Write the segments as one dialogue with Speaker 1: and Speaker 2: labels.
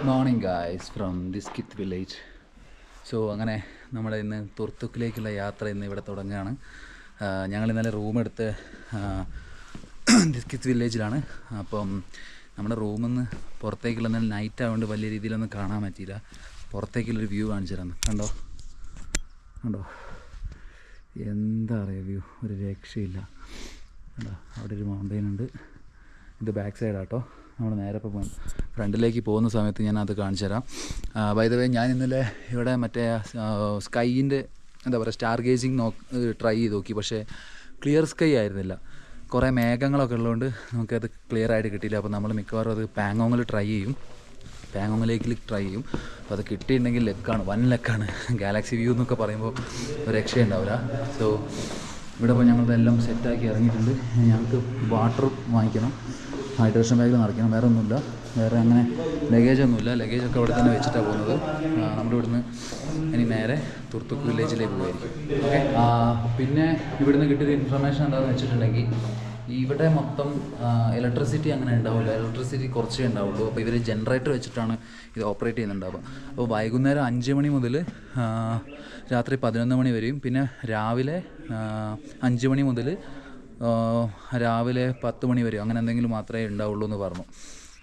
Speaker 1: Good morning guys from Diskit village so അങ്ങനെ നമ്മൾ ഇന്ന് തുർത്തുക്കിലേക്കുള്ള യാത്ര ഇന്ന് ഇവിടെ തുടങ്ങുകയാണ്. ഞങ്ങൾ ഇന്നലെ റൂം എടുത്ത് ആഹ് ദിസ്കിത്ത് വില്ലേജിലാണ് അപ്പം നമ്മുടെ റൂമിൽ നിന്ന് പുറത്തേക്കുള്ള ഇന്നലെ നൈറ്റ് ആയതുകൊണ്ട് വലിയ രീതിയിലൊന്നും കാണാൻ പറ്റിയില്ല. പുറത്തേക്കുള്ളൊരു വ്യൂ കാണിച്ചു തരാം കണ്ടോ? കണ്ടോ? എന്താ പറയുക വ്യൂ ഒരു രക്ഷയില്ല. അവിടെ ഒരു മൗണ്ടെയിൻ ഉണ്ട്. ഇത് ബാക്ക് സൈഡാട്ടോ നമ്മൾ നേരെ ഇപ്പോൾ ഫ്രണ്ടിലേക്ക് പോകുന്ന സമയത്ത് ഞാൻ അത് കാണിച്ചു തരാം. ബൈ ദ വേ ഞാൻ ഇന്നലെ ഇവിടെ മറ്റേ സ്കൈയിന്റെ എന്താ പറയുക സ്റ്റാർ ഗേജിങ് നോ ട്രൈ ചെയ്ത് നോക്കി. പക്ഷേ ക്ലിയർ സ്കൈ ആയിരുന്നില്ല. കുറേ മേഘങ്ങളൊക്കെ ഉള്ളതുകൊണ്ട് നമുക്കത് ക്ലിയർ ആയിട്ട് കിട്ടിയില്ല. അപ്പോൾ നമ്മൾ മിക്കവാറും അത് പാങ്ങോങ്ങിൽ ട്രൈ ചെയ്യും. പാങ്ങോങ്ങിലേക്ക് ട്രൈ ചെയ്യും. അപ്പോൾ അത് കിട്ടിയിട്ടുണ്ടെങ്കിൽ ലെക്കാണ് വൻ ലെക്കാണ്. ഗാലക്സി വ്യൂ എന്നൊക്കെ പറയുമ്പോൾ ഒരു രക്ഷയുണ്ടാവില്ല സോ ഇവിടെ ഇപ്പോൾ ഞങ്ങളിതെല്ലാം സെറ്റാക്കി ഇറങ്ങിയിട്ടുണ്ട്. ഞങ്ങൾക്ക് വാട്ടർ വാങ്ങിക്കണം. ഹൈഡ്രേഷൻ ബാഗിൽ നിറയ്ക്കണം. വേറെ ഒന്നുമില്ല വേറെ അങ്ങനെ ലഗേജ് ഒന്നുമില്ല. ലഗേജ് ഒക്കെ അവിടെ തന്നെ വെച്ചിട്ടാണ് പോകുന്നത്. നമ്മുടെ ഇവിടുന്ന് ഇനി നേരെ തുർത്തുക്ക് വില്ലേജിലേക്ക് പോയിരിക്കും ഓക്കെ പിന്നെ ഇവിടുന്ന് കിട്ടിയൊരു ഇൻഫർമേഷൻ എന്താണെന്ന് വെച്ചിട്ടുണ്ടെങ്കിൽ ഇവിടെ മൊത്തം ഇലക്ട്രിസിറ്റി അങ്ങനെ ഉണ്ടാവില്ല. ഇലക്ട്രിസിറ്റി കുറച്ചേ ഉണ്ടാവുള്ളൂ. അപ്പോൾ ഇവർ ജനറേറ്റർ വെച്ചിട്ടാണ് ഇത് ഓപ്പറേറ്റ് ചെയ്യുന്നുണ്ടാവുക. അപ്പോൾ വൈകുന്നേരം അഞ്ച് മണി മുതൽ രാത്രി പതിനൊന്ന് മണി വരെയും പിന്നെ രാവിലെ അഞ്ച് മണി മുതൽ രാവിലെ പത്ത് മണി വരെയോ അങ്ങനെ എന്തെങ്കിലും മാത്രമേ ഉണ്ടാവുള്ളൂ എന്ന് പറഞ്ഞു.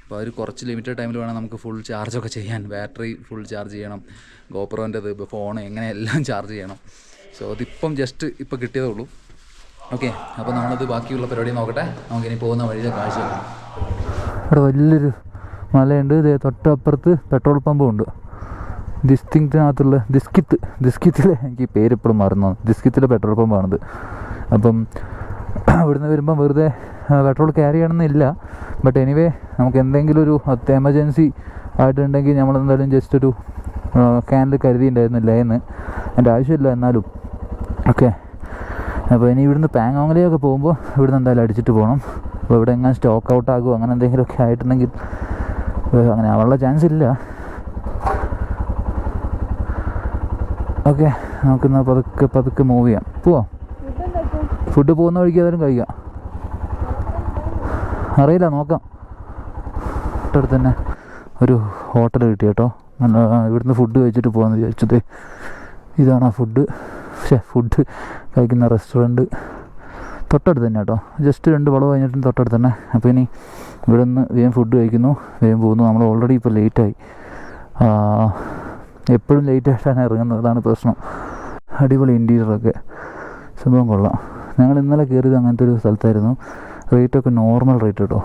Speaker 1: അപ്പോൾ അവർ കുറച്ച് ലിമിറ്റഡ് ടൈമിൽ വേണം നമുക്ക് ഫുൾ ചാർജൊക്കെ ചെയ്യാൻ. ബാറ്ററി ഫുൾ ചാർജ് ചെയ്യണം. ഗോപ്രോന്റെത് ഫോൺ എങ്ങനെ എല്ലാം ചാർജ് ചെയ്യണം. സോ അതിപ്പം ജസ്റ്റ് ഇപ്പോൾ കിട്ടിയതേ ഉള്ളൂ. ഓക്കെ അപ്പോൾ നമ്മളത് ബാക്കിയുള്ള പരിപാടി നോക്കട്ടെ. നമുക്കിനി പോകുന്ന വഴിയിലെ കാഴ്ച
Speaker 2: ഇവിടെ വലിയൊരു മലയുണ്ട്. ഇത് തൊട്ടപ്പുറത്ത് പെട്രോൾ പമ്പും ഉണ്ട്. ദിസ്തിങ്റ്റിനകത്തുള്ള ദിസ്കിത്ത് ദിസ്കിത്തിലെ എനിക്ക് പേര് ഇപ്പോഴും മറന്നു. ദിസ്കിത്തിലെ പെട്രോൾ പമ്പാണിത് അപ്പം ഇവിടുന്ന് വരുമ്പം വെറുതെ പെട്രോൾ ക്യാരി ചെയ്യണമെന്നില്ല. ബട്ട് എനിവേ നമുക്ക് എന്തെങ്കിലും ഒരു എമർജൻസി ആയിട്ടുണ്ടെങ്കിൽ നമ്മൾ എന്തായാലും ജസ്റ്റ് ഒരു ക്യാനിൽ കരുതിയിട്ടുണ്ടായിരുന്നില്ല എന്ന്. എന്റെ ആവശ്യമില്ല എന്നാലും. ഓക്കെ അപ്പോൾ ഇനി ഇവിടുന്ന് പാങ്ങോങ്ങിലേക്കൊക്കെ പോകുമ്പോൾ ഇവിടുന്ന് എന്തായാലും അടിച്ചിട്ട് പോകണം അപ്പോൾ ഇവിടെ എങ്ങനെ സ്റ്റോക്ക് ഔട്ട് ആകുമോ അങ്ങനെ എന്തെങ്കിലുമൊക്കെ ആയിട്ടുണ്ടെങ്കിൽ അങ്ങനെ ആവാനുള്ള ചാൻസ് ഇല്ല. ഓക്കെ നമുക്കിന്ന് പതുക്കെ പതുക്കെ മൂവ് ചെയ്യാം. പോവാം. ഫുഡ് പോകുന്ന വഴിക്ക് ഏതായാലും കഴിക്കാം. അറിയില്ല നോക്കാം. തൊട്ടടുത്ത് തന്നെ ഒരു ഹോട്ടൽ കിട്ടി കേട്ടോ. ഇവിടുന്ന് ഫുഡ് കഴിച്ചിട്ട് പോകാമെന്ന് വിചാരിച്ചത്. ഇതാണ് ആ ഫുഡ് പക്ഷേ ഫുഡ് കഴിക്കുന്ന റെസ്റ്റോറന്റ് തൊട്ടടുത്ത് തന്നെ കേട്ടോ. ജസ്റ്റ് രണ്ട് വളവ് കഴിഞ്ഞിട്ടും തൊട്ടടുത്ത് തന്നെ. അപ്പോൾ ഇനി ഇവിടെ നിന്ന് വേഗം ഫുഡ് കഴിക്കുന്നു. വേഗം പോകുന്നു. നമ്മൾ ഓൾറെഡി ഇപ്പോൾ ലേറ്റായി എപ്പോഴും ലേറ്റായിട്ടാണ് ഇറങ്ങുന്നത്. അതാണ് പ്രശ്നം. അടിപൊളി ഇന്റീരിയറൊക്കെ സംഭവം കൊള്ളാം. ഞങ്ങൾ ഇന്നലെ കയറിയത് അങ്ങനത്തെ ഒരു സ്ഥലത്തായിരുന്നു. റേറ്റൊക്കെ നോർമൽ റേറ്റ് കേട്ടോ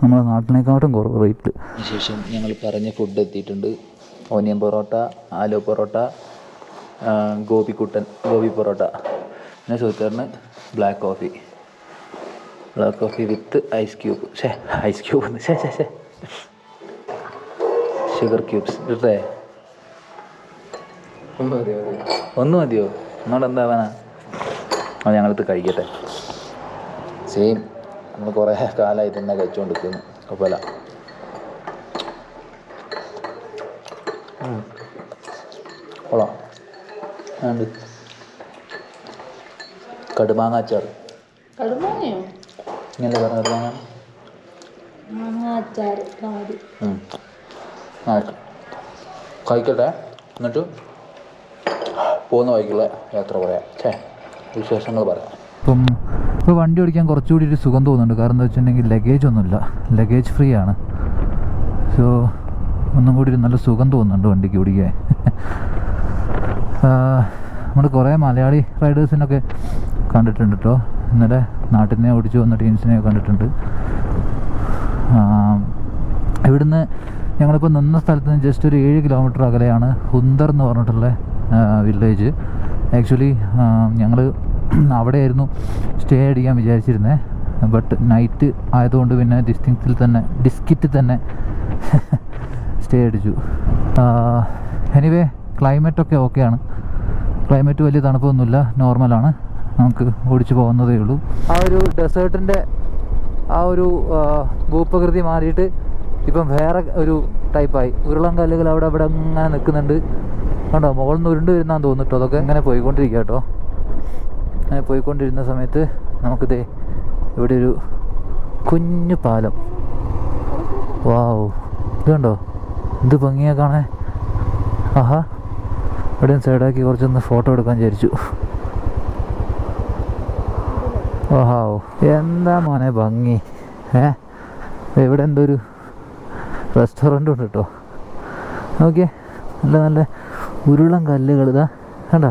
Speaker 2: നമ്മുടെ നാട്ടിനേക്കാട്ടും കുറവ് റേറ്റ്
Speaker 1: ശേഷം ഞങ്ങൾ പറഞ്ഞ ഫുഡ് എത്തിയിട്ടുണ്ട്. ഓനിയൻ പൊറോട്ട ആലോ പൊറോട്ട ഗോപിക്കുട്ടൻ ഗോപി പൊറോട്ട. പിന്നെ സുഹൃത്തുക്കാരന് black coffee black coffee with ice cube ഷേ ഐസ് ക്യൂബ് ഷേ ഷേ ഷേ ഷുഗർ ക്യൂബ്സ് കിട്ടേ ഒന്ന് മതിയോ? എന്നോട് എന്താവാനാ അത് ഞങ്ങളത് കഴിക്കട്ടെ. സെയിം നമ്മൾ കുറേ കാലമായി തന്നെ കഴിച്ചുകൊണ്ടിരിക്കുന്നു കുഴപ്പമില്ല കൊള്ളാം. കടുമാങ്ങ അച്ചാർ
Speaker 3: കടുമാങ്ങയോ?
Speaker 1: ഇങ്ങനെ പറഞ്ഞ കടുമാങ്ങ? കഴിക്കട്ടെ. എന്നിട്ട് പോകുന്ന വഴിക്കുള്ള യാത്ര പറയാം. ഛേ. വിശേഷങ്ങൾ പറയാം.
Speaker 2: ഇപ്പം ഇപ്പോൾ വണ്ടി ഓടിക്കാൻ കുറച്ചുകൂടി ഒരു സുഖം തോന്നുന്നുണ്ട്. കാരണം എന്താ വെച്ചിട്ടുണ്ടെങ്കിൽ ലഗേജ് ഒന്നുമില്ല. ലഗേജ് ഫ്രീ ആണ്. സോ ഒന്നും കൂടി ഒരു നല്ല സുഖം തോന്നുന്നുണ്ട് വണ്ടിക്ക് ഓടിക്കാൻ. നമ്മൾ കുറേ മലയാളി റൈഡേഴ്സിനൊക്കെ കണ്ടിട്ടുണ്ട് കേട്ടോ ഇന്നലെ നാട്ടിൽ നിന്നേ ഓടിച്ചു വന്ന ടീംസിനെ കണ്ടിട്ടുണ്ട്. ഇവിടുന്ന് ഞങ്ങളിപ്പോൾ നിന്ന സ്ഥലത്ത് നിന്ന് ജസ്റ്റ് ഒരു ഏഴ് കിലോമീറ്റർ അകലെയാണ് ഹുന്ദർ എന്ന് പറഞ്ഞിട്ടുള്ള വില്ലേജ് ആക്ച്വലി ഞങ്ങൾ അവിടെയായിരുന്നു സ്റ്റേ അടിക്കാൻ വിചാരിച്ചിരുന്നത് ബട്ട് നൈറ്റ് ആയതുകൊണ്ട് പിന്നെ ഡിസ്റ്റിങ്സിൽ തന്നെ ഡിസ്കിറ്റിൽ തന്നെ സ്റ്റേ അടിച്ചു. എനിവേ ക്ലൈമറ്റൊക്കെ ഓക്കെയാണ് ക്ലൈമറ്റ് വലിയ തണുപ്പൊന്നുമില്ല നോർമലാണ് നമുക്ക് ഓടിച്ചു പോകുന്നതേ ഉള്ളൂ. ആ ഒരു ഡെസേർട്ടിന്റെ ആ ഒരു ഭൂപ്രകൃതി മാറിയിട്ട് ഇപ്പം വേറെ ഒരു ടൈപ്പായി ഉരുളം കല്ലുകൾ അവിടെ അവിടെ ഇങ്ങനെ നിൽക്കുന്നുണ്ട്. കണ്ടോ? മുകളിൽ നിന്ന് ഉരുണ്ട് വരുന്നാന്ന് തോന്നിട്ടോ അതൊക്കെ ഇങ്ങനെ പോയിക്കൊണ്ടിരിക്കുക കേട്ടോ. അങ്ങനെ പോയിക്കൊണ്ടിരുന്ന സമയത്ത് നമുക്കിത് ഇവിടെ ഒരു കുഞ്ഞു പാലം. വാവ് ഇത് കണ്ടോ? എന്ത് ഭംഗിയാ കാണാൻ. ആഹാ. ഇവിടെയും സൈഡാക്കി കുറച്ചൊന്ന് ഫോട്ടോ എടുക്കാൻ വിചാരിച്ചു. ഓഹാവോ എന്താ മോനെ ഭംഗി? ഏ? ഇവിടെ എന്തോ ഒരു റെസ്റ്റോറന്റ് ഉണ്ട് കേട്ടോ. ഓക്കെ നല്ല നല്ല ഉരുളൻ കല്ലുകൾ ഇതാ കണ്ട?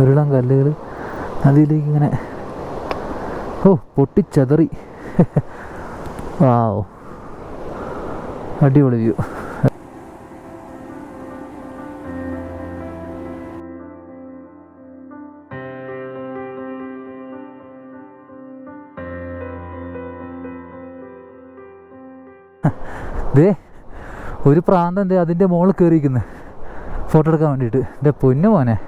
Speaker 2: ഉരുളം കല്ലുകൾ അതിലേക്ക് ഇങ്ങനെ ഓ പൊട്ടിച്ചതറി. വാവ്. അടിപൊളി വ്യൂ. ദേ ഒരു പ്രാന്തം ദേ അതിന്റെ മുകളിൽ കയറിയിരിക്കുന്നു ഫോട്ടോ എടുക്കാൻ വേണ്ടിയിട്ട്. എന്റെ പൊന്നു മോനെ.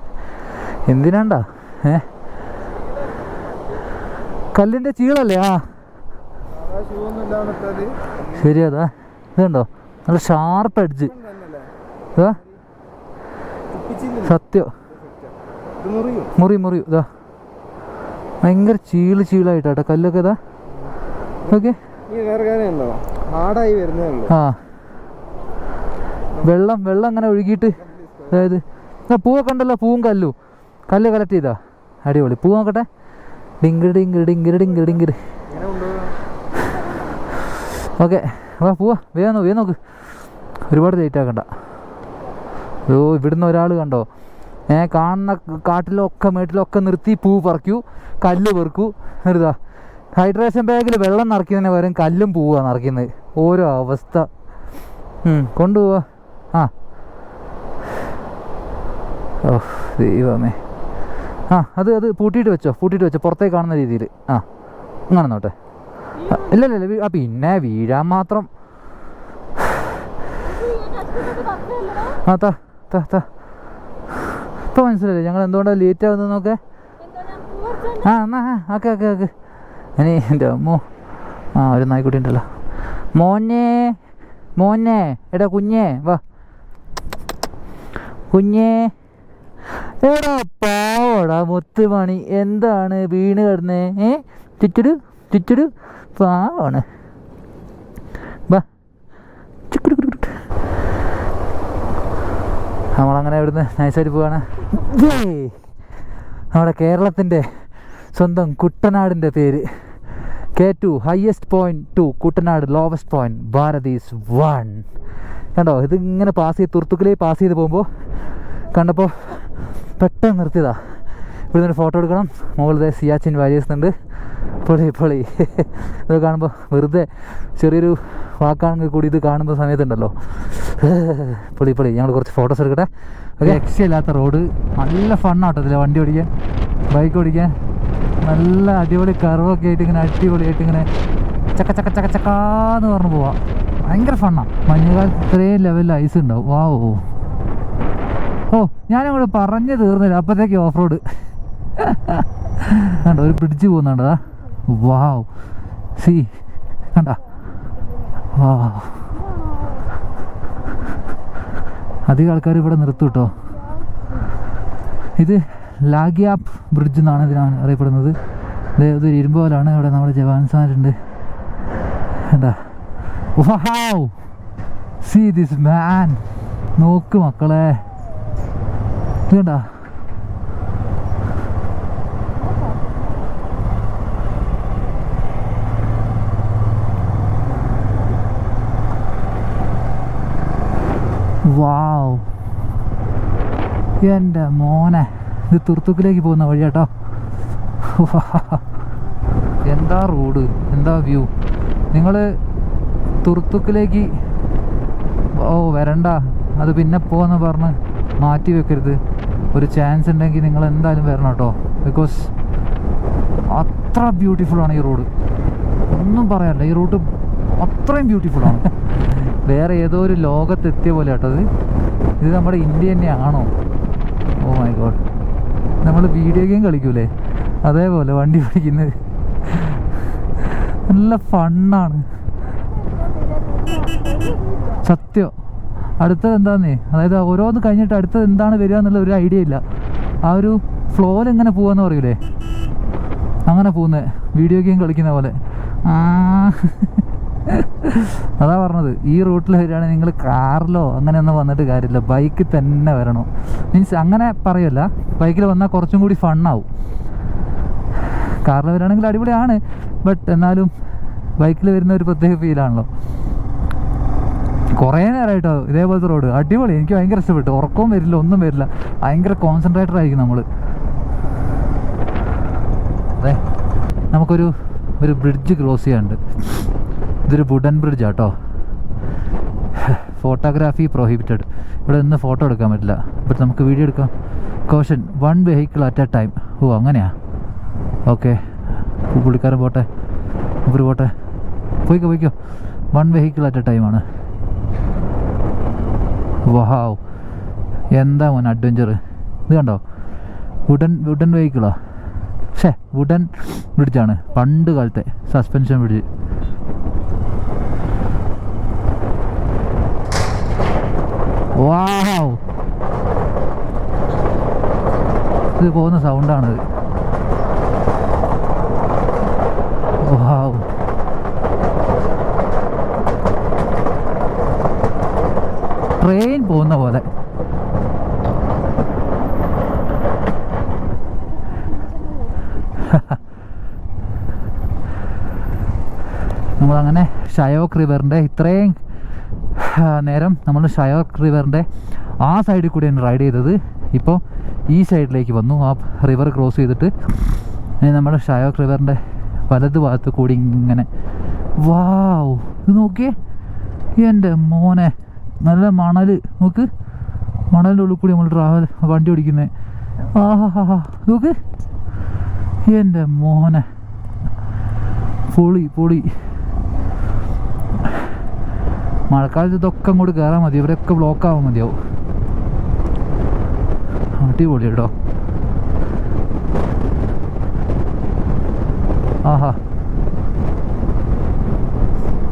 Speaker 2: എന്തിനാണ്ടാ? ഏ? കല്ലിന്റെ ചീളല്ലേ? ആ. ശരി അതാ. ഇതുണ്ടോ? നല്ല ഷാർപ്പ് അടിച്ച് സത്യം. മുറി മുറി. ഇതാ. ഭയങ്കര ചീൾ ചീളായിട്ടാട്ടോ. കല്ലൊക്കെ ഇതാ. ഓക്കെ. ആ. വെള്ളം വെള്ളം അങ്ങനെ ഒഴുകിയിട്ട് അതായത് ആ പൂവൊക്കെ ഉണ്ടല്ലോ പൂവും കല്ലും. കല്ല് കളക്ട് ചെയ്താ? അടിപൊളി. പൂ നോക്കട്ടെ. ഡിങ്കിരി ഡിങ്കിരി ഡിങ്കിരി ഡിങ്കിരി
Speaker 4: ഇങ്ങനെ
Speaker 2: ഓക്കെ വാ പൂവാ. വേഗം വേഗം നോക്ക്. ഒരുപാട് ലേറ്റ് ആക്കണ്ട. ഓ ഇവിടുന്ന് ഒരാൾ കണ്ടോ? ഏ കാണുന്ന കാട്ടിലൊക്കെ മേട്ടിലൊക്കെ നിർത്തി പൂ പറിക്കൂ കല്ല് പെറുക്കൂ. നിർത്താ ഹൈഡ്രേഷൻ ബാഗിൽ വെള്ളം നിറയ്ക്കുന്നതിന് പകരം കല്ലും പൂവാ നിറയ്ക്കുന്നത്. ഓരോ അവസ്ഥ. കൊണ്ടുപോവാ. ആ. ഓ ദൈവമേ. ആ അത് അത് പൂട്ടിയിട്ട് വെച്ചോ പൂട്ടിയിട്ട് വെച്ചോ പുറത്തേക്ക് കാണുന്ന രീതിയിൽ. ആ അങ്ങനെ നോട്ടെ. ഇല്ല ഇല്ല ആ പിന്നെ വീഴാൻ മാത്രം. ആ താ താ താ. ഇപ്പം മനസ്സിലായില്ലേ ഞങ്ങൾ എന്തുകൊണ്ടാണ് ലേറ്റ് ആകുന്നതെന്നൊക്കെ ആ എന്നാ ആ ഓക്കെ ഓക്കെ ഓക്കെ. ഇനി എന്റെ അമ്മോ ആ ഒരു നായ്ക്കുട്ടി ഉണ്ടല്ലോ. മോനെ മോനെ എടാ കുഞ്ഞേ വാ. കുഞ്ഞേ. എടാ പാവടാ മുത്തുമണി എന്താണ് വീണ് കിടന്നേ? ഏ? ചുറ്റുരു ചുറ്റുരു പാവാണ്. നമ്മളങ്ങനെ ഇവിടുന്ന് നൈസായിട്ട് പോവാണ്! നമ്മുടെ കേരളത്തിന്റെ സ്വന്തം കുട്ടനാടിന്റെ പേര്. K two highest point two Kuttanad lowest point is one കണ്ടോ? ഇതിങ്ങനെ പാസ് ചെയ്ത് തുർത്തുക്കിലേ പാസ് ചെയ്ത് പോകുമ്പോൾ കണ്ടപ്പോൾ പെട്ടെന്ന് നിർത്തിയതാ. ഇവിടെ നിന്ന് ഫോട്ടോ എടുക്കണം. മുകളിലെ സിയാച്ചിൻ വാരിയേഴ്സ് ഉണ്ട് പൊളി പൊളി. ഇത് കാണുമ്പോൾ വെറുതെ ചെറിയൊരു വാക്കാണെങ്കിൽ കൂടി ഇത് കാണുമ്പോൾ സമയത്തുണ്ടല്ലോ. പൊളി പൊളി. ഞങ്ങൾ കുറച്ച് ഫോട്ടോസ് എടുക്കട്ടെ. ഒരു ഇല്ലാത്ത റോഡ് നല്ല ഫണ്ണാട്ടോ ഇതിലെ വണ്ടി ഓടിക്കാൻ ബൈക്ക് ഓടിക്കാൻ. നല്ല അടിപൊളി കർവൊക്കെ ആയിട്ട് ഇങ്ങനെ അടിപൊളിയായിട്ട് ഇങ്ങനെ ചക്ക ചക്ക ചക്ക ചക്കാന്ന് പറഞ്ഞു പോവാം. ഭയങ്കര ഫണ്ണാണ് മഞ്ഞുകാലത്ത് ഇത്രയും ലെവലിൽ ഐസ് ഉണ്ടാവും. വാ ഓ ഞാനങ്ങോട്ട് പറഞ്ഞു തീർന്നില്ല. അപ്പോഴത്തേക്ക് ഓഫ് റോഡ് കണ്ട ഒരു പിടിച്ചു പോകുന്നുണ്ടതാ വാവ് സി കണ്ട? വാ അധികം ആൾക്കാർ ഇവിടെ നിർത്തും കേട്ടോ ഇത് ലാഗ്യാപ്പ് ബ്രിഡ്ജ് എന്നാണ് ഇതിനാണ് അറിയപ്പെടുന്നത്. ഇത് ഒരു ഇരുമ്പ് പോലാണ് ഇവിടെ നമ്മുടെ ജവാൻസാരുണ്ട് വാവ് സി ദിസ് മാൻ നോക്ക് മക്കളെ. ഇത് കണ്ടാ വാവ്. എന്റെ മോനെ ഇത് തുർത്തുക്കിലേക്ക് പോകുന്ന വഴി കേട്ടോ. എന്താ റോഡ്? എന്താ വ്യൂ? നിങ്ങൾ തുർത്തുക്കിലേക്ക് ഓ വരണ്ട. അത് പിന്നെ പോന്ന് പറഞ്ഞ് മാറ്റി വെക്കരുത്. ഒരു ചാൻസ് ഉണ്ടെങ്കിൽ നിങ്ങൾ എന്തായാലും വരണം കേട്ടോ. ബിക്കോസ് അത്ര ബ്യൂട്ടിഫുൾ ആണ് ഈ റോഡ് ഒന്നും പറയാനില്ല. ഈ റൂട്ട് അത്രയും ബ്യൂട്ടിഫുൾ ആണ്. വേറെ ഏതോ ഒരു ലോകത്തെത്തിയ പോലെ കേട്ടോ ഇത്. ഇത് നമ്മുടെ ഇന്ത്യ തന്നെയാണോ? ഓ മൈ ഗോഡ് നമ്മൾ വീഡിയോ ഗെയിം കളിക്കൂലേ? അതേപോലെ വണ്ടി പഠിക്കുന്നത് നല്ല ഫണ്ണാണ് സത്യം. അടുത്തത് എന്താന്നേ? അതായത് ഓരോന്ന് കഴിഞ്ഞിട്ട് അടുത്തത് എന്താണ് വരിക എന്നുള്ള ഒരു ഐഡിയ ഇല്ല. ആ ഒരു ഫ്ലോയിൽ എങ്ങനെ പോവാന്ന് പറയൂലേ? അങ്ങനെ പോകുന്നത് വീഡിയോ ഗെയിം കളിക്കുന്ന പോലെ. അതാ പറഞ്ഞത്. ഈ റൂട്ടിൽ വരികയാണെങ്കിൽ നിങ്ങൾ കാറിലോ അങ്ങനെയൊന്നും വന്നിട്ട് കാര്യമില്ല. ബൈക്കിൽ തന്നെ വരണം. മീൻസ് അങ്ങനെ പറയല്ല. ബൈക്കിൽ വന്നാൽ കുറച്ചും കൂടി ഫണ്ണാവും കാറിൽ വരികയാണെങ്കിൽ അടിപൊളിയാണ്. ബട്ട് എന്നാലും ബൈക്കിൽ വരുന്ന ഒരു പ്രത്യേക ഫീലാണല്ലോ കുറേ നേരമായിട്ടോ ഇതേപോലത്തെ റോഡ് അടിപൊളി. എനിക്ക് ഭയങ്കര ഇഷ്ടപ്പെട്ടു. ഉറക്കവും വരില്ല ഒന്നും വരില്ല. ഭയങ്കര കോൺസെൻട്രേറ്റഡ് ആയിരിക്കും നമ്മൾ അതെ നമുക്കൊരു ഒരു ബ്രിഡ്ജ് ക്രോസ് ചെയ്യാനുണ്ട്. ഇതൊരു വുഡൻ ബ്രിഡ്ജ് ആട്ടോ. ഫോട്ടോഗ്രാഫി പ്രോഹിബിറ്റഡ് ഇവിടെ നിന്ന് ഫോട്ടോ എടുക്കാൻ പറ്റില്ല. ബട്ട് നമുക്ക് വീഡിയോ എടുക്കാം. Caution one vehicle at a time ഓ അങ്ങനെയാ? ഓക്കെ പുള്ളിക്കാരൻ പോട്ടെ. ഇവർ പോട്ടെ. പോയിക്കോ പോയിക്കോ. വൺ വെഹിക്കിൾ അറ്റ് എ ടൈമാണ് വഹാവ്. എന്താ മോൻ അഡ്വഞ്ചർ ഇത് കണ്ടോ? വുഡൻ വുഡൻ വെഹിക്കിളാ ഷേ വുഡൻ ബ്രിഡ്ജാണ് പണ്ട് കാലത്തെ സസ്പെൻഷൻ ബ്രിഡ്ജ് വാവ് ഇത് പോകുന്ന സൗണ്ടാണിത് വാവ് ട്രെയിൻ പോകുന്ന പോലെ നമ്മളങ്ങനെ ഷയോക്ക് റിവറിന്റെ ഇത്രയും നേരം നമ്മൾ ഷയോക്ക് റിവറിന്റെ ആ സൈഡിൽ കൂടിയാണ് റൈഡ് ചെയ്തത്. ഇപ്പോൾ ഈ സൈഡിലേക്ക് വന്നു. ആ റിവർ ക്രോസ് ചെയ്തിട്ട് ഇനി നമ്മൾ ഷയോക്ക് റിവറിന്റെ വലത് ഭാഗത്ത് കൂടി ഇങ്ങനെ വാവ് ഇത് നോക്കിയേ എന്റെ മോനെ നല്ല മണൽ നോക്ക് മണലിന്റെ ഉള്ളിൽ കൂടി നമ്മൾ ട്രാവൽ വണ്ടി ഓടിക്കുന്നത് ആഹാഹാ നോക്ക് എന്റെ മോനെ പൊളി പൊളി. മഴക്കാലത്ത് ഇതൊക്കെ അങ്ങോട്ട് കയറാൻ മതി. ഇവരൊക്കെ ബ്ലോക്ക് ആവാൻ മതിയാവും. അടിപൊളി കേട്ടോ ആഹാ.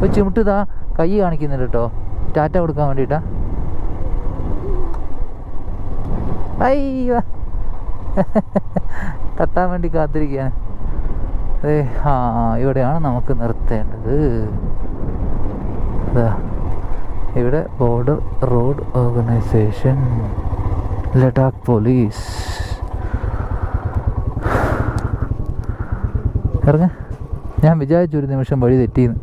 Speaker 2: ഒരു ചിമിട്ട് ഇതാ കൈ കാണിക്കുന്നുണ്ട് കേട്ടോ ടാറ്റ കൊടുക്കാൻ വേണ്ടിട്ടാ. അയ്യോ. തട്ടാൻ വേണ്ടി കാത്തിരിക്കുകയാണ്. ഏ ആ ഇവിടെയാണ് നമുക്ക് നിർത്തേണ്ടത്. ദാ, ഇവിടെ border road organisation Ladakh police. ഇറങ്ങ. ഞാൻ വിചാരിച്ചു ഒരു നിമിഷം വഴി തെറ്റിയെന്ന്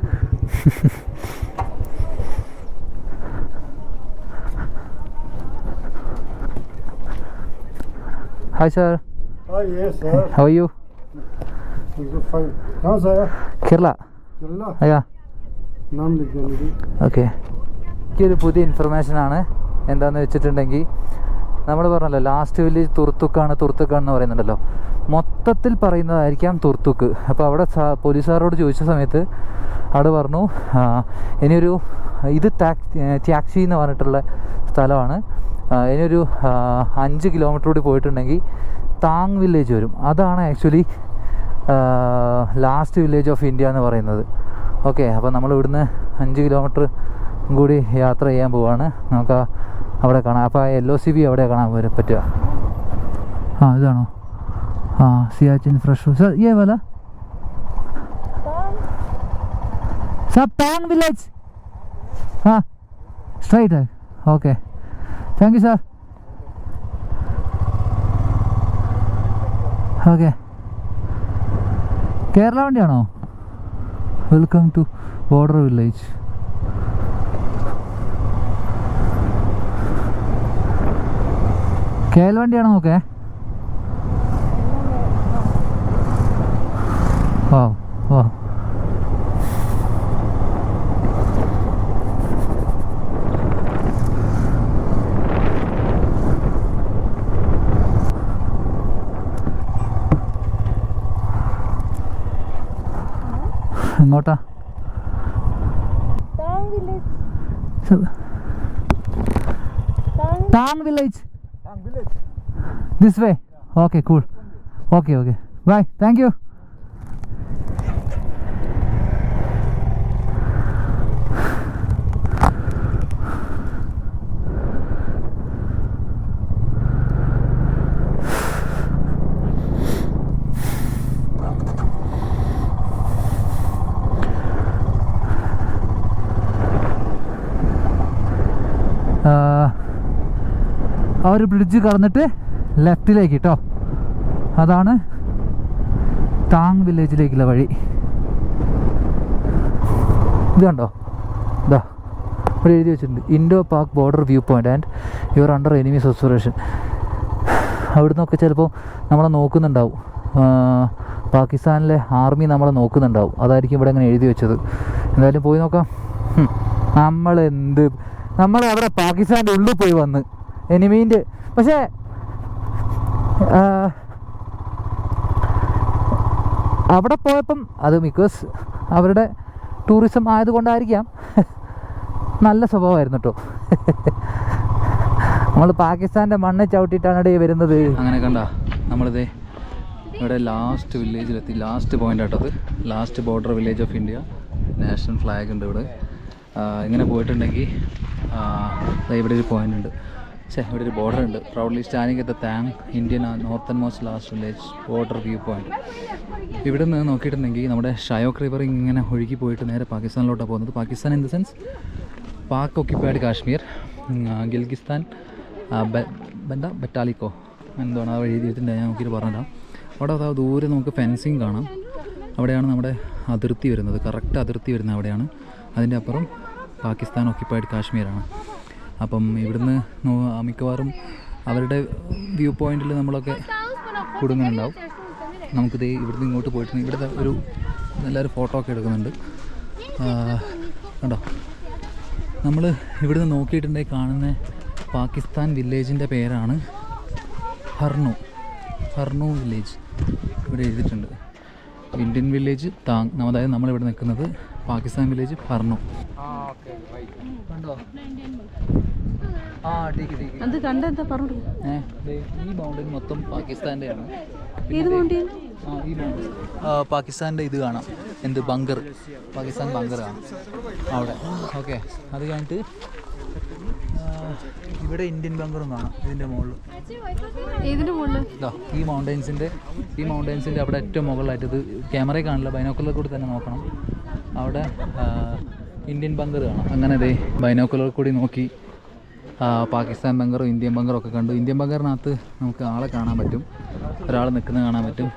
Speaker 2: hi sir how you Kerala
Speaker 4: Kerala
Speaker 2: അയ്യാ ഓക്കെ എനിക്കൊരു പുതിയ ഇൻഫർമേഷനാണ് എന്താണെന്ന് വെച്ചിട്ടുണ്ടെങ്കിൽ നമ്മൾ പറഞ്ഞല്ലോ ലാസ്റ്റ് വില്ലേജ് തുർത്തുക്കാണ് തുർത്തുക്കാണെന്ന് പറയുന്നുണ്ടല്ലോ. മൊത്തത്തിൽ പറയുന്നതായിരിക്കാം തുർത്തുക്ക്. അപ്പോൾ അവിടെ പോലീസുകാരോട് ചോദിച്ച സമയത്ത് അവിടെ പറഞ്ഞു ഇനിയൊരു ഇത് ടാക്സി എന്ന് പറഞ്ഞിട്ടുള്ള സ്ഥലമാണ്. ഇനിയൊരു അഞ്ച് കിലോമീറ്റർ കൂടി പോയിട്ടുണ്ടെങ്കിൽ താങ് വില്ലേജ് വരും. അതാണ് actually last village of India എന്ന് പറയുന്നത്. ഓക്കെ അപ്പോൾ നമ്മൾ ഇവിടുന്ന് അഞ്ച് കിലോമീറ്റർ കൂടി യാത്ര ചെയ്യാൻ പോവാണ്. നമുക്ക് അവിടെ കാണാം. അപ്പോൾ ആ ഒ സി ബി അവിടെ കാണാൻ വരെ പറ്റുക. ആ ഇതാണോ? ആ സിയാച്ചിൻ ഫ്രഷ് സർ ഏ വല. പാൻ വില്ലേജ്. ആ straight okay thank you sir okay Kerala വണ്ടിയാണോ? Welcome to border village K L വണ്ടിയാണോ നോക്കേ? ഓ ഓ എങ്ങോട്ടാ? Thang village This way. Yeah. Okay, cool. Okay, okay. Bye. Thank you.
Speaker 5: ആ ഒരു ബ്രിഡ്ജ് കടന്നിട്ട് ലെഫ്റ്റിലേക്ക് കേട്ടോ അതാണ് താങ് വില്ലേജിലേക്കുള്ള വഴി. ഇത് കണ്ടോ? ഇതാ ഇവിടെ എഴുതി വെച്ചിട്ടുണ്ട്. Indo Pak border view point and your under enemies observation. അവിടുന്നൊക്കെ ചിലപ്പോൾ നമ്മളെ നോക്കുന്നുണ്ടാവും. പാകിസ്ഥാനിലെ ആർമി നമ്മളെ നോക്കുന്നുണ്ടാവും. അതായിരിക്കും ഇവിടെ അങ്ങനെ എഴുതി വെച്ചത്. എന്തായാലും പോയി നോക്കാം. നമ്മളെന്ത്? നമ്മൾ അവിടെ പാകിസ്ഥാന്റെ ഉള്ളിൽ പോയി വന്ന്. എനിമീന്റെ പക്ഷേ അവിടെ പോയപ്പം അത് ബിക്കോസ് അവരുടെ ടൂറിസം ആയതുകൊണ്ടായിരിക്കാം. നല്ല സ്വഭാവമായിരുന്നു കേട്ടോ നമ്മൾ പാകിസ്ഥാന്റെ മണ്ണ് ചവിട്ടിയിട്ടാണ് ഇടയിൽ വരുന്നത്.
Speaker 2: അങ്ങനെ കണ്ട നമ്മളിത് ഇവിടെ ലാസ്റ്റ് വില്ലേജിലെത്തി last point ആട്ടത് last border village of India national flag ഉണ്ട് ഇവിടെ. ഇങ്ങനെ പോയിട്ടുണ്ടെങ്കിൽ ഇവിടെ ഒരു പോയിന്റ് ഉണ്ട്. ഛേ ഇവിടെ ഒരു ബോർഡർ ഉണ്ട് പ്രൗഡ്ലി സ്റ്റാൻഡിങ് എത്ത Thang Indian northern most last village border view point ഇവിടെ നിന്ന് നോക്കിയിട്ടുണ്ടെങ്കിൽ നമ്മുടെ ഷയോക് റിവർ ഇങ്ങനെ ഒഴുകി പോയിട്ട് നേരെ പാകിസ്ഥാനിലോട്ടാണ് പോകുന്നത്. Pakistan in the sense Pak occupied Kashmir ഗിൽഗിസ്ഥാൻ ബെന്താ? ബറ്റാലിക്കോ? എന്താണ് ആ എഴുതിയിട്ടുണ്ട് ഞാൻ നോക്കിയിട്ട് പറഞ്ഞുതരാം അവിടെ അതാ ദൂരെ നമുക്ക് ഫെൻസിങ് കാണാം. അവിടെയാണ് നമ്മുടെ അതിർത്തി വരുന്നത്. കറക്റ്റ് അതിർത്തി വരുന്നത് അവിടെയാണ്. അതിന്റെ അപ്പുറം പാകിസ്ഥാൻ ഒക്യുപ്പൈഡ് കാശ്മീരാണ്. അപ്പം ഇവിടുന്ന് മിക്കവാറും അവരുടെ വ്യൂ പോയിന്റിൽ നമ്മളൊക്കെ കുടുങ്ങുന്നുണ്ടാവും. നമുക്കിത് ഇവിടുന്ന് ഇങ്ങോട്ട് പോയിട്ട് ഇവിടുത്തെ ഒരു എല്ലാവരും ഫോട്ടോ ഒക്കെ എടുക്കുന്നുണ്ട്. കണ്ടോ? നമ്മൾ ഇവിടുന്ന് നോക്കിയിട്ടുണ്ടെങ്കിൽ കാണുന്ന പാകിസ്ഥാൻ വില്ലേജിന്റെ പേരാണ് ഹർണു. ഹർണു വില്ലേജ് ഇവിടെ എഴുതിയിട്ടുണ്ട്. ഇന്ത്യൻ വില്ലേജ് താങ് അതായത് നമ്മളിവിടെ നിൽക്കുന്നത് പാകിസ്ഥാൻ വില്ലേജ് ഹർണു കണ്ടോ ആ ടീക്ക് ടീക്ക്
Speaker 3: അത് പറഞ്ഞു
Speaker 2: ദേ ഈ മൗണ്ടൻ മൊത്തം പാകിസ്ഥാന്റെയാണ്
Speaker 3: ഏത് മൗണ്ടൻ
Speaker 2: ആ ഈ മൗണ്ടൻ പാകിസ്ഥാന്റെ ഇത് കാണാം. എന്ത് ബങ്കർ പാകിസ്ഥാൻ ബങ്കർ കാണാം അവിടെ. ഓക്കെ. അത് കഴിഞ്ഞിട്ട് ഇവിടെ ഇന്ത്യൻ ബങ്കറും കാണാം ഇതിന്റെ മുകളിൽ.
Speaker 3: ഏതിന്റെ മുകളിൽ
Speaker 2: ഇതാ ഈ മൗണ്ടൻസിന്റെ ഈ മൗണ്ടൻസിന്റെ അവിടെ ഏറ്റവും മുകളിലായിട്ട് ഇത് ക്യാമറയിൽ കാണില്ല ബൈനോക്കുലർ കൂടി തന്നെ നോക്കണം. അവിടെ ഇന്ത്യൻ ബങ്കർ കാണാം. അങ്ങനെ അതെ ബൈനോക്കുലർ കൂടി നോക്കി. പാകിസ്ഥാൻ ബങ്കറും ഇന്ത്യൻ ബങ്കറും ഒക്കെ കണ്ടു. ഇന്ത്യൻ ബങ്കറിനകത്ത് നമുക്ക് ആളെ കാണാൻ പറ്റും. ഒരാൾ നിൽക്കുന്നത് കാണാൻ പറ്റും.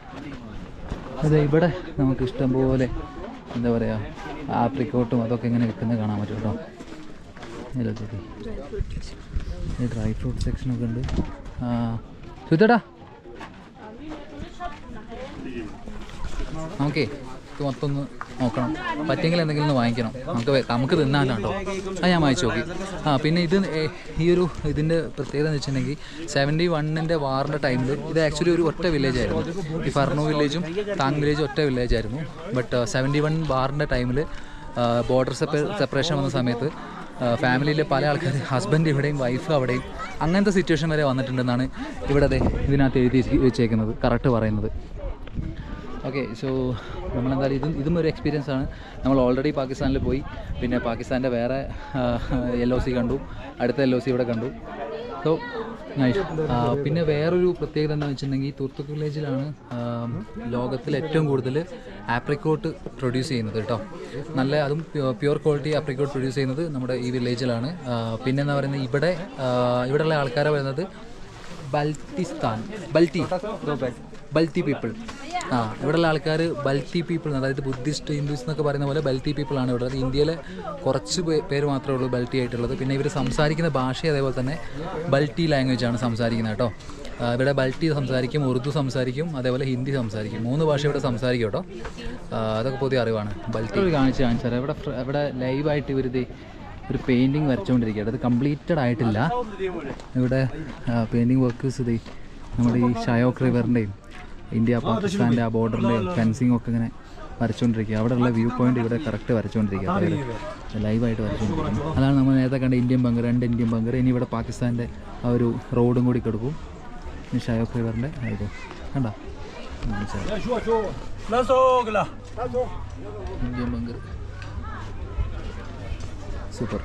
Speaker 2: അതെ ഇവിടെ നമുക്ക് ഇഷ്ടം പോലെ എന്താ പറയുക ആപ്രിക്കോട്ടും അതൊക്കെ ഇങ്ങനെ വിൽക്കുന്നത് കാണാൻ പറ്റും കേട്ടോ. ഈ ഡ്രൈ ഫ്രൂട്ട് സെക്ഷനൊക്കെ ഉണ്ട്. ഓക്കേ. നമുക്കേ ഇത് മൊത്തം ഒന്ന് നോക്കണം. പറ്റെങ്കിൽ എന്തെങ്കിലും ഒന്ന് വാങ്ങിക്കണം. നമുക്ക് നമുക്ക് തിന്നാനാട്ടോ അത് ഞാൻ വാങ്ങിച്ചു നോക്കി ആ പിന്നെ ഇത് ഈ ഒരു ഇതിന്റെ പ്രത്യേകത എന്ന് വെച്ചിട്ടുണ്ടെങ്കിൽ സെവന്റി വണ്ണിന്റെ വാറിന്റെ ടൈമിൽ ഇത് ആക്ച്വലി ഒരു ഒറ്റ വില്ലേജ് ആയിരുന്നു. ഈ ഫർണോ വില്ലേജും താങ് വില്ലേജും ഒറ്റ വില്ലേജ് ആയിരുന്നു. ബട്ട് സെവന്റി വൺ വാറിന്റെ ടൈമിൽ ബോർഡർ സെപ്പറേഷൻ വന്ന സമയത്ത് ഫാമിലിയിലെ പല ആൾക്കാർ ഹസ്ബൻഡ് ഇവിടെയും വൈഫ് അവിടെയും അങ്ങനത്തെ സിറ്റുവേഷൻ വരെ വന്നിട്ടുണ്ടെന്നാണ് ഇവിടെ ഇതിനകത്ത് എഴുതി വെച്ചേക്കുന്നത് കറക്റ്റ് പറയുന്നത്. ഓക്കെ സോ നമ്മളെന്തായാലും ഇതും ഇതും ഒരു എക്സ്പീരിയൻസ് ആണ്. നമ്മൾ ഓൾറെഡി പാകിസ്ഥാനിൽ പോയി. പിന്നെ പാകിസ്ഥാന്റെ വേറെ എൽ ഒ സി കണ്ടു. അടുത്ത എൽ ഒ സി ഇവിടെ കണ്ടു. സോ നൈസ് പിന്നെ വേറൊരു പ്രത്യേകത എന്താണെന്ന് വെച്ചിട്ടുണ്ടെങ്കിൽ തുർത്തുക്ക് വില്ലേജിലാണ് ലോകത്തിൽ ഏറ്റവും കൂടുതൽ ആപ്രിക്കോട്ട് പ്രൊഡ്യൂസ് ചെയ്യുന്നത് കേട്ടോ. നല്ല അതും പ്യുവർ ക്വാളിറ്റി ആപ്രിക്കോട്ട് പ്രൊഡ്യൂസ് ചെയ്യുന്നത് നമ്മുടെ ഈ വില്ലേജിലാണ്. പിന്നെ എന്താ പറയുന്നത്? ഇവിടെ ഇവിടെയുള്ള ആൾക്കാരെ വരുന്നത് ബൽട്ടിസ്ഥാൻ ബൽട്ടി ബൽത്തി പീപ്പിൾ. ആ ഇവിടെയുള്ള ആൾക്കാർ ബൽത്തി പീപ്പിൾ അതായത് ബുദ്ധിസ്റ്റ് ഹിന്ദുസ് എന്നൊക്കെ പറയുന്ന പോലെ ബൽത്തി പീപ്പിൾ ആണ് ഇവിടെ. ഇന്ത്യയിലെ കുറച്ച് പേര് മാത്രമേ ഉള്ളൂ ബൽറ്റി ആയിട്ടുള്ളത്. പിന്നെ ഇവർ സംസാരിക്കുന്ന ഭാഷ അതേപോലെ തന്നെ ബൽറ്റി ലാംഗ്വേജ് ആണ് സംസാരിക്കുന്നത് കേട്ടോ. ഇവിടെ ബൽട്ടി സംസാരിക്കും ഉറുദു സംസാരിക്കും അതേപോലെ ഹിന്ദി സംസാരിക്കും. മൂന്ന് ഭാഷ ഇവിടെ സംസാരിക്കും കേട്ടോ. അതൊക്കെ പുതിയ അറിവാണ് ബൽട്ടി കാണിച്ച് കാണിച്ചാൽ ഇവിടെ ഇവിടെ ലൈവായിട്ട് ഇവരിത് ഒരു പെയിന്റിങ് വരച്ചുകൊണ്ടിരിക്കുകയാണ് അത് കംപ്ലീറ്റഡ് ആയിട്ടില്ല. ഇവിടെ പെയിന്റിങ് വർക്കേഴ്സ് ഇത് നമ്മുടെ ഈ ഷയോക്ക് റിവറിന്റെയും ഇന്ത്യ പാകിസ്ഥാന്റെ ആ ബോർഡറിന്റെയും ഫെൻസിങ് ഒക്കെ ഇങ്ങനെ വരച്ചുകൊണ്ടിരിക്കുക. അവിടെയുള്ള വ്യൂ പോയിന്റ് ഇവിടെ കറക്റ്റ് വരച്ചുകൊണ്ടിരിക്കുക. ലൈവായിട്ട് വരച്ചുകൊണ്ടിരിക്കുക അതാണ് നമ്മൾ നേരത്തെ കണ്ട ഇന്ത്യൻ ബങ്കർ രണ്ട് ഇന്ത്യൻ ബങ്കർ ഇനി ഇവിടെ പാകിസ്ഥാന്റെ ആ ഒരു റോഡും കൂടി കിടക്കും. ഇനി ഷയോക്ക് റിവറിന്റെ ഇത്. കണ്ട? Indian bunker super